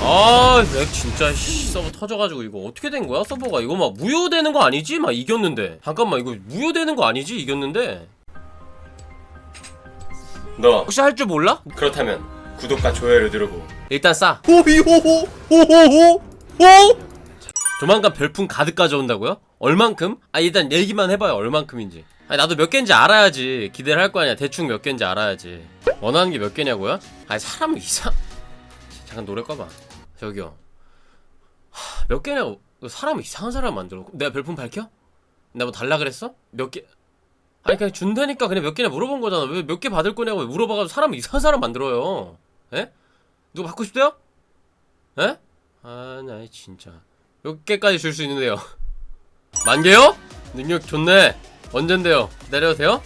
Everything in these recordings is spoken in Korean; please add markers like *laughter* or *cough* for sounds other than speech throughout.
아 렉 진짜 씨 서버 터져가지고 이거 어떻게 된 거야 서버가? 이거 막 무효되는 거 아니지? 막 이겼는데. 잠깐만 이거 무효되는 거 아니지? 이겼는데. 너. 혹시 할 줄 몰라? 그렇다면 구독과 좋아요를 누르고. 일단 싸. 호히호호 호호호 호? 조만간 별풍 가득 가져온다고요? 얼만큼? 아 일단 얘기만 해봐요 얼만큼인지. 아니 나도 몇 개인지 알아야지. 기대를 할 거 아니야. 대충 몇 개인지 알아야지. 원하는 게 몇 개냐고요? 아니 사람 이상. 잠깐 노래 꺼봐 저기요 하, 몇 개냐고 사람 이상한 사람 만들어 내가 별풍 밝혀? 내가 뭐 달라 그랬어? 몇 개? 아니 그냥 준다니까 그냥 몇 개냐 물어본 거잖아 왜 몇 개 받을 거냐고 물어봐가지고 사람 이상한 사람 만들어요 에? 누구 받고 싶대요? 에? 아나 진짜 몇 개까지 줄 수 있는데요 *laughs* 만 개요? 능력 좋네 언젠데요 돼요?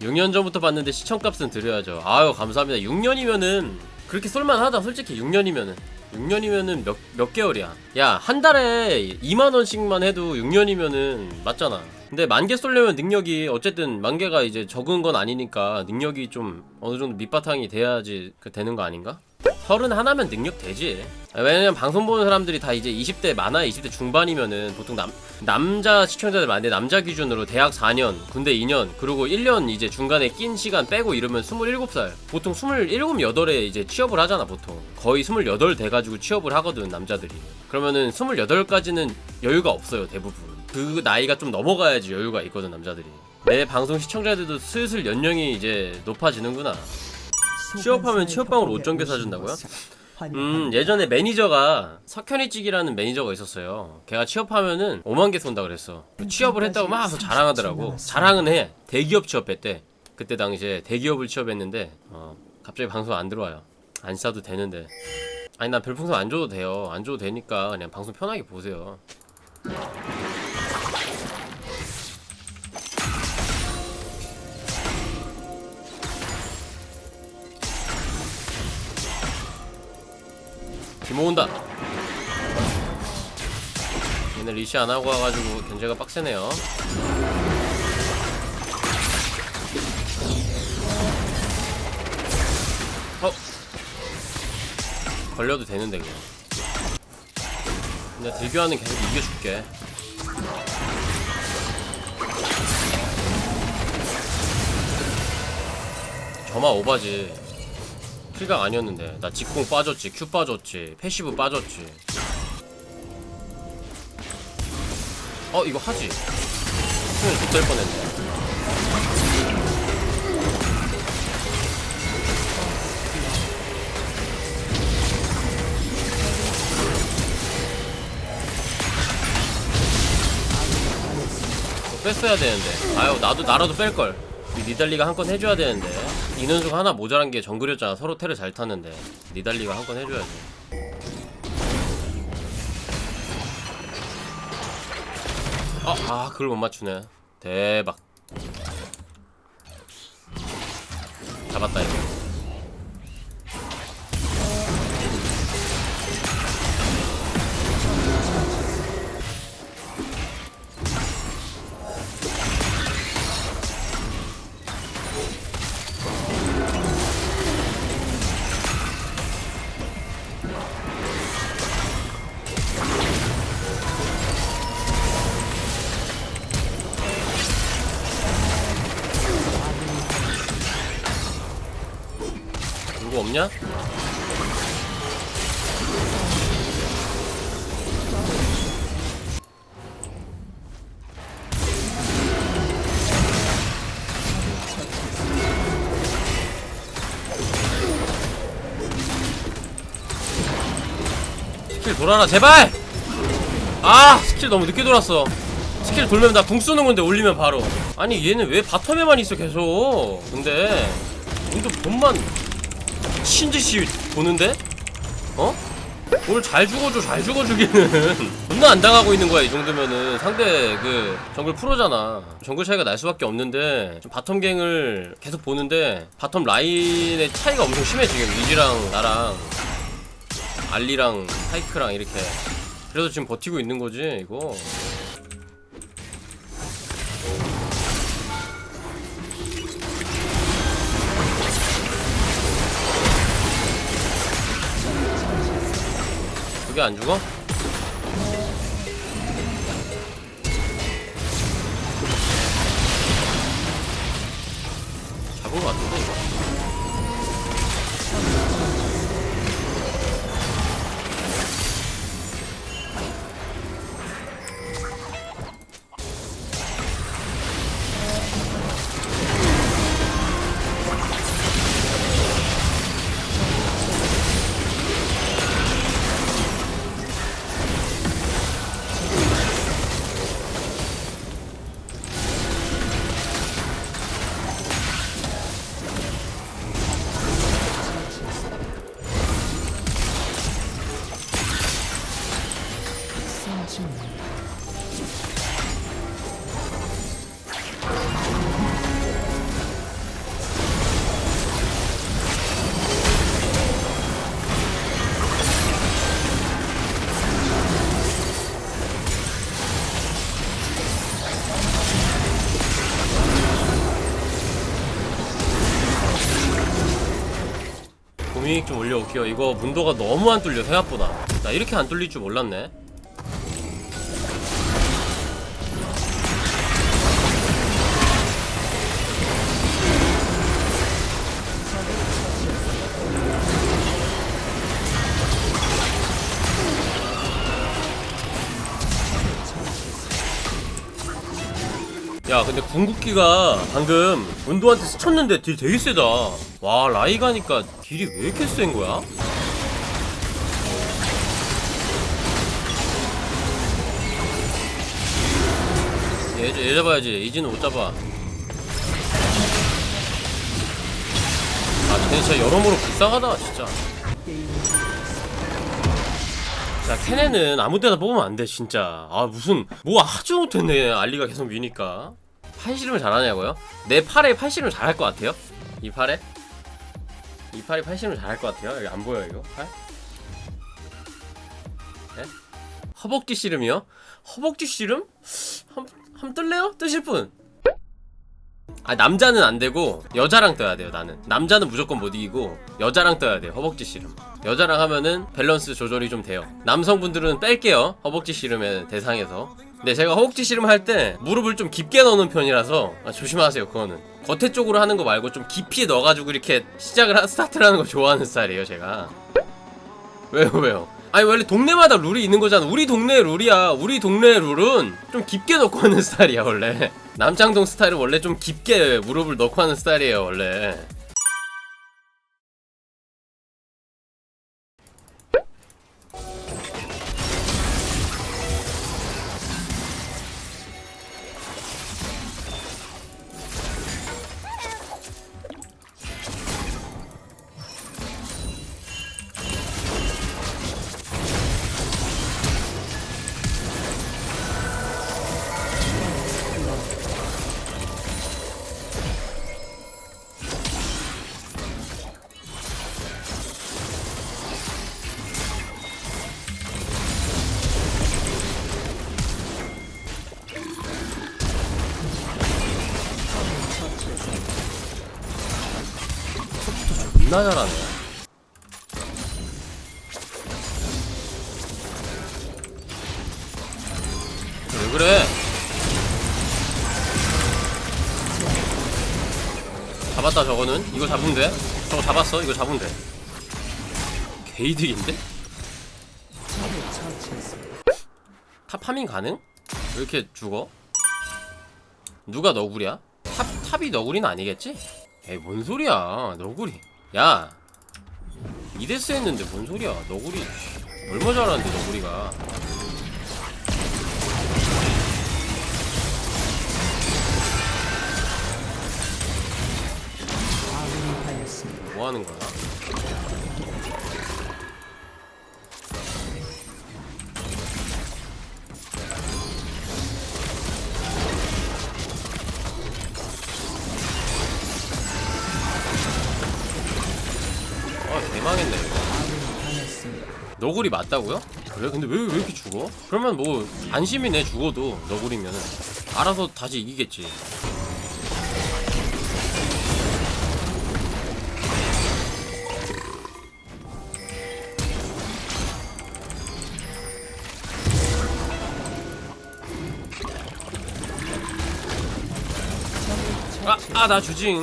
6년 전부터 봤는데 시청값은 드려야죠 아유 감사합니다 6년이면은 그렇게 쏠만하다 솔직히. 6년이면은. 6년이면은 몇, 몇 개월이야? 야 한 달에 2만원씩만 해도 6년이면은 맞잖아. 근데 만개 쏠려면 능력이 어쨌든 만 개가 이제 적은 건 아니니까 능력이 좀 어느 정도 밑바탕이 돼야지 그 되는 거 아닌가? 서른 하나면 능력 되지. 왜냐면 방송 보는 사람들이 다 이제 20대 많아 20대 중반이면은 보통 남 남자 시청자들 많은데 남자 기준으로 대학 4년, 군대 2년, 그리고 1년 이제 중간에 낀 시간 빼고 이러면 27살. 보통 27, 8에 이제 취업을 하잖아, 보통. 거의 28 돼 가지고 취업을 하거든, 남자들이. 그러면은 28까지는 여유가 없어요, 대부분. 그 나이가 좀 넘어가야지 여유가 있거든, 남자들이. 내 방송 시청자들도 슬슬 연령이 이제 높아지는구나. 취업하면 취업방으로 옷 정교 사준다고요? 음 예전에 매니저가 석현이찌기라는 매니저가 있었어요. 걔가 취업하면은 5만 개 쏜다 그랬어. 취업을 했다고 막 자랑하더라고. 자랑은 해. 대기업 취업했대. 그때 당시에 대기업을 취업했는데 어 갑자기 방송 안 들어와요. 안 싸도 되는데. 아니 난 별풍선 안 줘도 돼요. 안 줘도 되니까 그냥 방송 편하게 보세요 온다. 얘네 리시 안 하고 와가지고 견제가 빡세네요. 어? 걸려도 되는데 그냥. 근데 딜교환은 계속 이겨줄게. 저마 오바지 킬각 아니었는데. 나 직공 빠졌지 큐 빠졌지 패시브 빠졌지. 어 이거 하지. 손이 못될 뻔했네. 뺐어야 되는데. 아유 나도 나라도 뺄걸. 니달리가 한 건 해줘야 되는데 이는수가 하나 모자란 게 정글이었잖아. 서로 테를 잘 타는데. 니달리가 한 건 해줘야지. 아, 아 그걸 못 맞추네. 대박. 잡았다 이거 없냐? 스킬 돌아라 제발! 아 스킬 너무 늦게 돌았어 스킬 돌면 나 궁 쏘는 건데 올리면 바로 아니 얘는 왜 바텀에만 있어 계속 근데 오늘도 돈만 미친 듯이 보는데? 어? 오늘 잘 죽어줘 잘 죽어주기는. *laughs* 존나 안 당하고 있는 거야 이 정도면은. 상대 그 정글 프로잖아. 정글 차이가 날 수밖에 없는데 좀 바텀 갱을 계속 보는데 바텀 라인의 차이가 엄청 심해 지금. 리지랑 나랑 알리랑 파이크랑 이렇게. 그래서 지금 버티고 있는 거지 이거 여기 안 죽어? 고민익 좀 올려올게요. 이거 문도가 너무 안 뚫려 생각보다. 나 이렇게 안 뚫릴 줄 몰랐네 야 근데 궁극기가 방금 문도한테 스쳤는데 딜 되게 세다. 와 라이 가니까 딜이 왜 이렇게 센 거야? 얘, 얘 잡아야지. 이지는 못 잡아. 아 근데 진짜 여러모로 불쌍하다 진짜 자 케네는 아무 데나 뽑으면 안 돼 진짜 아 무슨 뭐 아주 못했네 알리가 계속 미니까 팔씨름을 잘하냐고요? 내 팔에 팔씨름 잘할 것 같아요? 이 팔에? 이 팔에 팔씨름 잘할 것 같아요? 여기 안 보여 이거 팔? 네? 허벅지 씨름이요? 허벅지 씨름? 한, 한 뜰래요? 뜨실 분? 아 남자는 안 되고 여자랑 떠야 돼요 나는. 남자는 무조건 못 이기고 여자랑 떠야 돼요 허벅지 씨름. 여자랑 하면은 밸런스 조절이 좀 돼요. 남성분들은 뺄게요 허벅지 씨름의 대상에서. 근데 제가 허벅지 씨름 할 때 무릎을 좀 깊게 넣는 편이라서 아, 조심하세요 그거는. 겉에 쪽으로 하는 거 말고 좀 깊이 넣어가지고 이렇게 시작을 하, 스타트를 하는 거 좋아하는 스타일이에요 제가. 왜요 왜요 아니 원래 동네마다 룰이 있는 거잖아. 우리 동네 룰이야. 우리 동네 룰은 좀 깊게 넣고 하는 *laughs* 스타일이야 원래. 남창동 스타일은 원래 좀 깊게 무릎을 넣고 하는 스타일이에요 원래 존나 잘하네 왜 그래 잡았다 저거는 이거 잡으면 돼 저거 잡았어 이거 잡으면 돼 게이득인데? 탑 파밍 가능? 왜 이렇게 죽어? 누가 너구리야? 탑, 탑이 너구리는 아니겠지? 에이 뭔 소리야 너구리 야 이데스 했는데 뭔 소리야 너구리 얼마 잘하는데 너구리가 뭐 하는 거야? 너구리 맞다고요? 그래? 근데 왜, 왜 이렇게 죽어? 그러면 뭐 안심이네 죽어도 너구리면은. 알아서 다시 이기겠지. 아, 아 나 주징.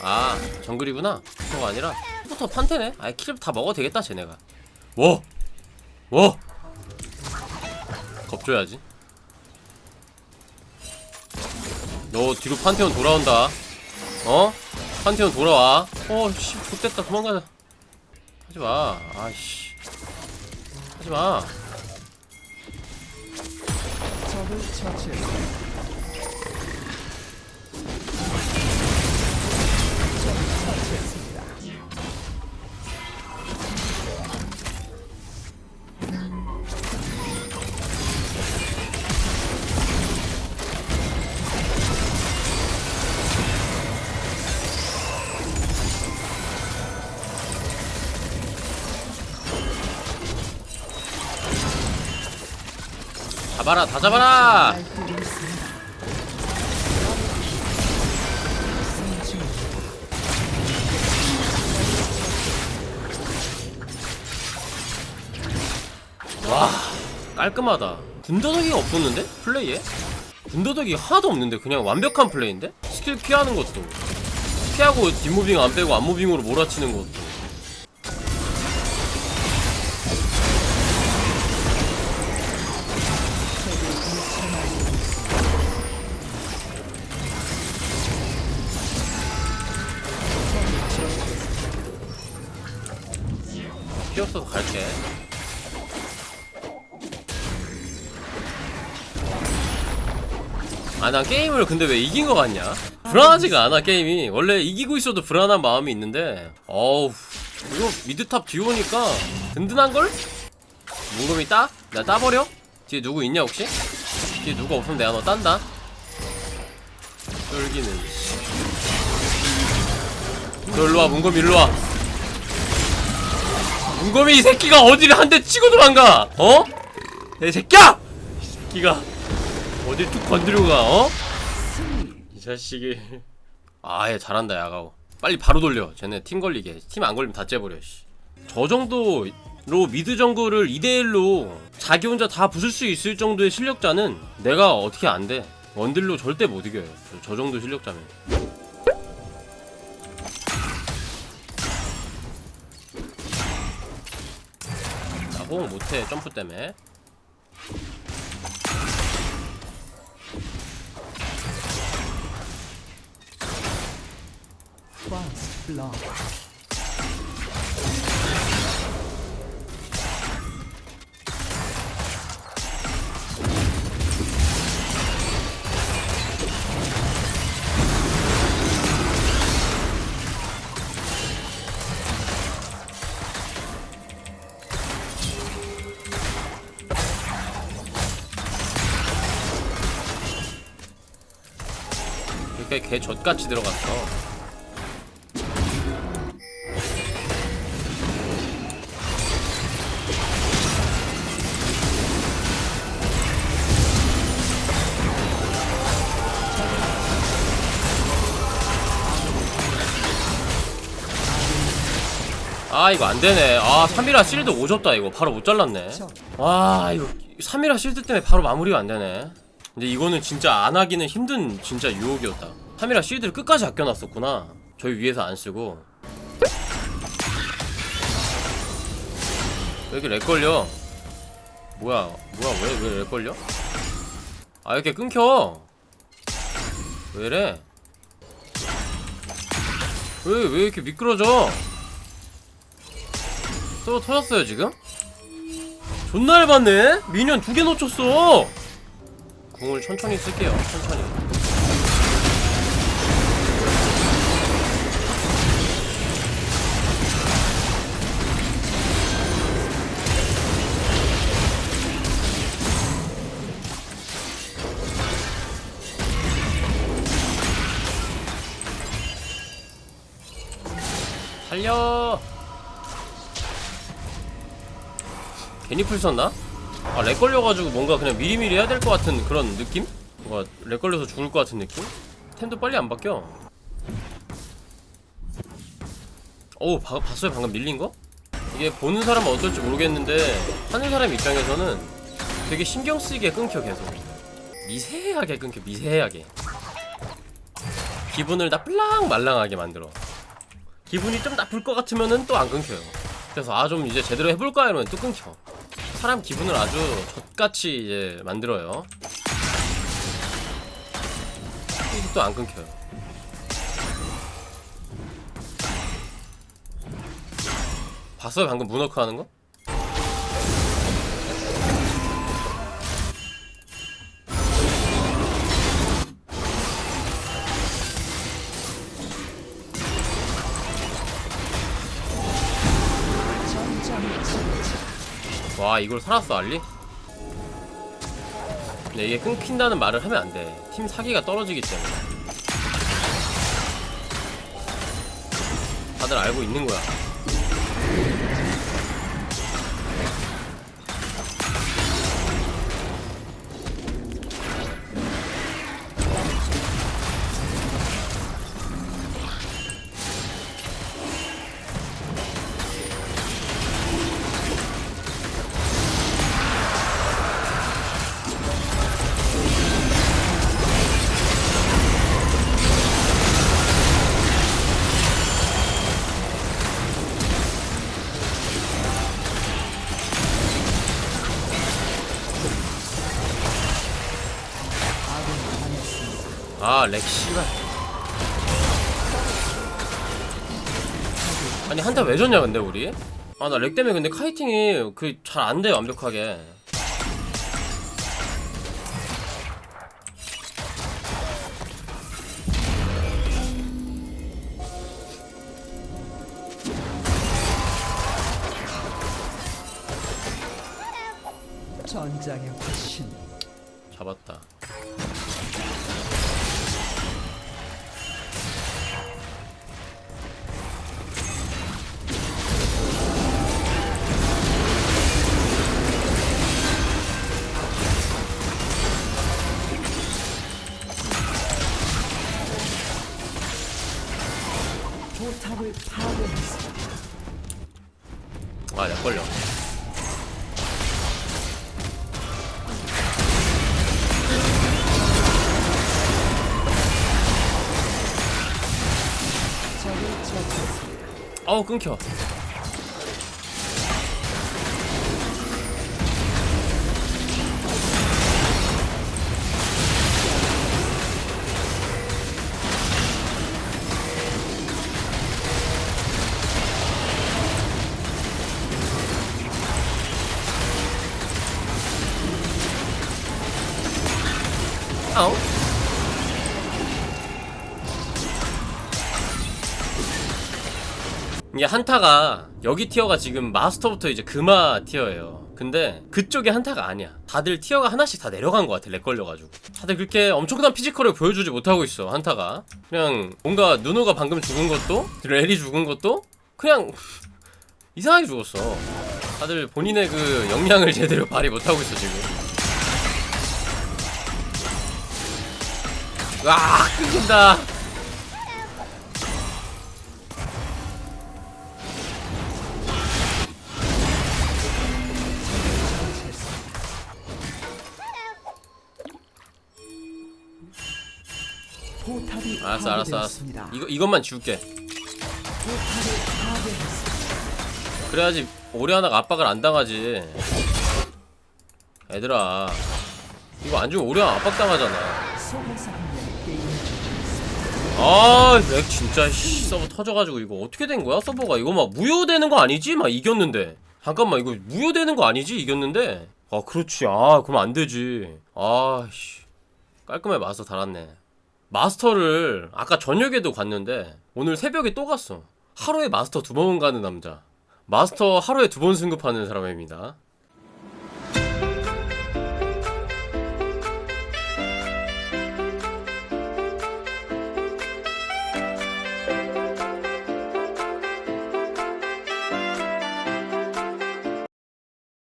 아 정글이구나. 그거 아니라. 포터 판테네? 아이 킬다 먹어도 되겠다 쟤네가. 워! 워! 겁줘야지 너 뒤로 판테온 돌아온다 어? 판테온 돌아와 어씨 좋됐다 도망가자 하지마 아이씨 하지마 적을 처치했습니다. 잡아라 다 잡아라 와 깔끔하다 군더더기가 없었는데? 플레이에? 군더더기 하나도 없는데 그냥 완벽한 플레이인데? 스킬 피하는 것도 피하고 뒷무빙 안 빼고 앞무빙으로 몰아치는 것도 피 없어서 갈게 아 난 게임을 근데 왜 이긴 거 같냐? 불안하지가 않아 게임이 원래 이기고 있어도 불안한 마음이 있는데 어우 이거 미드탑 뒤 오니까 든든한걸? 문금이 따? 나 따버려? 뒤에 누구 있냐 혹시? 뒤에 누가 없으면 내가 너 딴다 쫄기는 너 일로와 문금이 일로와 문검이 이 새끼가 어디를 한 대 치고 도망가 어? 내 새끼야! 이 새끼가 어딜 툭 건드리고 가 어? 이 자식이 아얘 잘한다 야가오 빨리 바로 돌려 쟤네 팀 걸리게 팀 안 걸리면 다 째버려 씨. 저 정도로 미드 정글을 2대1로 자기 혼자 다 부술 수 있을 정도의 실력자는 내가 어떻게 안돼 원딜로 절대 못 이겨요 저, 저 정도 실력자면 나 호응 못해 점프 때문에. 이렇게 개 젖같이 들어갔어. 아 이거 안되네. 아 3이라 실드 오졌다 이거. 바로 못 잘랐네. 적와 이거 3이라 실드 때문에 바로 마무리가 안 되네. 근데 이거는 진짜 안 하기는 힘든 진짜 유혹이었다 3이라 실드를 끝까지 아껴놨었구나 저희 위에서 안 쓰고 왜 이렇게 렉 걸려 뭐야 뭐야 왜 왜 렉 걸려 아 이렇게 끊겨 왜 이래 왜 왜 이렇게 미끄러져 또 터졌어요 지금? 존나 얇았네? 미니언 두 개 놓쳤어! 궁을 천천히 쓸게요, 천천히. 살려! 괜히 풀 썼나? 아, 렉 걸려가지고 뭔가 그냥 미리미리 해야 될 것 같은 그런 느낌? 뭔가 렉 걸려서 죽을 것 같은 느낌? 템도 빨리 안 바뀌어. 오, 바, 봤어요? 방금 밀린 거? 이게 보는 사람은 어떨지 모르겠는데, 하는 사람 입장에서는 되게 신경 쓰이게 끊겨, 계속. 미세하게 끊겨, 미세하게. 기분을 다 플랑 말랑하게 만들어 기분이 좀 나쁠 것 같으면은 또 안 끊겨요. 그래서 아 좀 이제 제대로 해볼까 이러면 또 끊겨. 사람 기분을 아주 젖같이 이제 만들어요. 또안 끊겨요. 봤어요 방금 문워크 하는 거? 진와 이걸 살았어 알리? 근데 이게 끊긴다는 말을 하면 안돼. 팀 사기가 떨어지기 때문에. 다들 알고 있는 거야 렉 씨발 아니 한타 왜 졌냐 근데 우리? 아 나 렉 때문에 근데 카이팅이 그 잘 안 돼요 완벽하게 아렉 걸려 적을 처치했습니다. 아우 끊겨 아우 이게 한타가 여기 티어가 지금 마스터부터 이제 금화 티어예요. 근데 그쪽이 한타가 아니야. 다들 티어가 하나씩 다 내려간 것 같아. 렉 걸려가지고. 다들 그렇게 엄청난 피지컬을 보여주지 못하고 있어. 한타가. 그냥 뭔가 누누가 방금 죽은 것도 렐이 죽은 것도 그냥 이상하게 죽었어. 다들 본인의 그 역량을 *laughs* 제대로 발휘 못하고 있어 지금. 와 끊긴다. 알았어 알았어 알았어. 이거 이것만 지울게. 그래야지 오리아나가 압박을 안 당하지. 얘들아, 이거 안 주면 오리아나 압박 당하잖아. 아, 렉 진짜 씨, 서버 터져가지고 이거 어떻게 된 거야 서버가 이거 막 무효되는 거 아니지? 막 이겼는데. 잠깐만 이거 무효되는 거 아니지? 이겼는데. 아 그렇지. 아 그럼 안 되지. 아 씨. 깔끔하게 마스터 달았네. 마스터를 아까 저녁에도 갔는데 오늘 새벽에 또 갔어. 하루에 마스터 두 번 가는 남자. 마스터 하루에 두 번 승급하는 사람입니다.